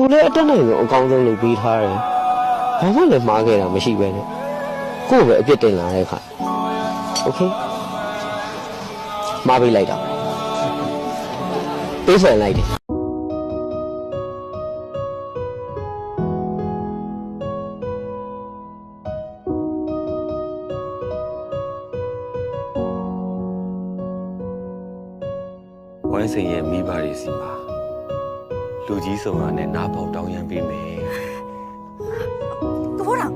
ကိုလည်းအတက်နိုင်ဆုံးအကောင်းဆုံးလုပ်ပေးထားတယ်ဘာမှလည်းမှားခဲ့တာမရှိပဲနဲ့ကိုယ့်ပဲအပြစ်တင်လာတဲ့ခါโอเคမှားပေးလိုက်တာပေးဆန်လိုက်တယ် ဝိုင်းစိန်ရဲ့မိဘတွေစီမှာ လူကြီးဆောင်ရနဲ့နားပေါက်တောင်းရမ်းပေးမယ်ကဘောတော်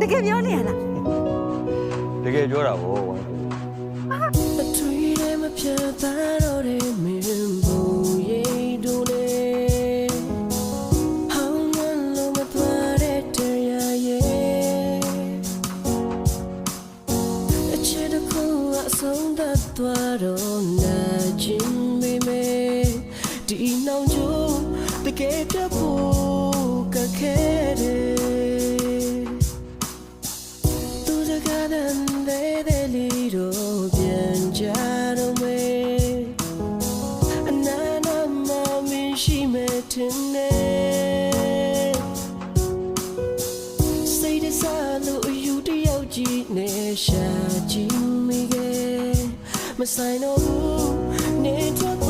တကယ်ပြောနေရလားတကယ်ပြောတာဗောဝိုင်းအထွေထဲမပြတ်သားတော့တဲ့မင်း တကယ်ပြတ်ဖို့ကခဲ့တယ်သူစကားတန်တဲ့တဲ့လီတို့ပြန်ကြတော့မယ်အနာနာမမင်းရှိမဲ့တင်နေစိတ်တစားလို့အယူတယောက်ကြီးနဲ့ရှာကြည့်မိခဲ့မဆိုင်တော့ဘူးနေထွက်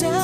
ပြန်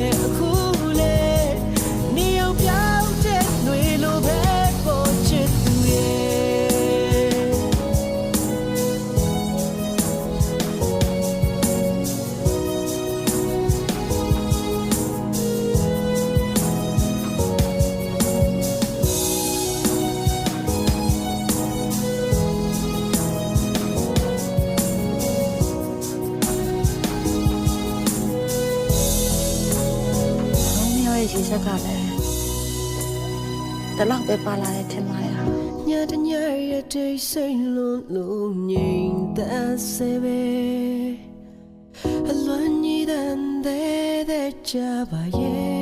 ရ ရဲ့ရေချက်ကလည်းတလောက်ပဲပါလာတယ်ထင်ပါတယ်ဟာညတညရဲ့တိတ်ဆိတ်လုံးလုံးငြိမ်သက်စေပဲအလွန်ကြီးတဲ့တဲ့ကြပါရဲ့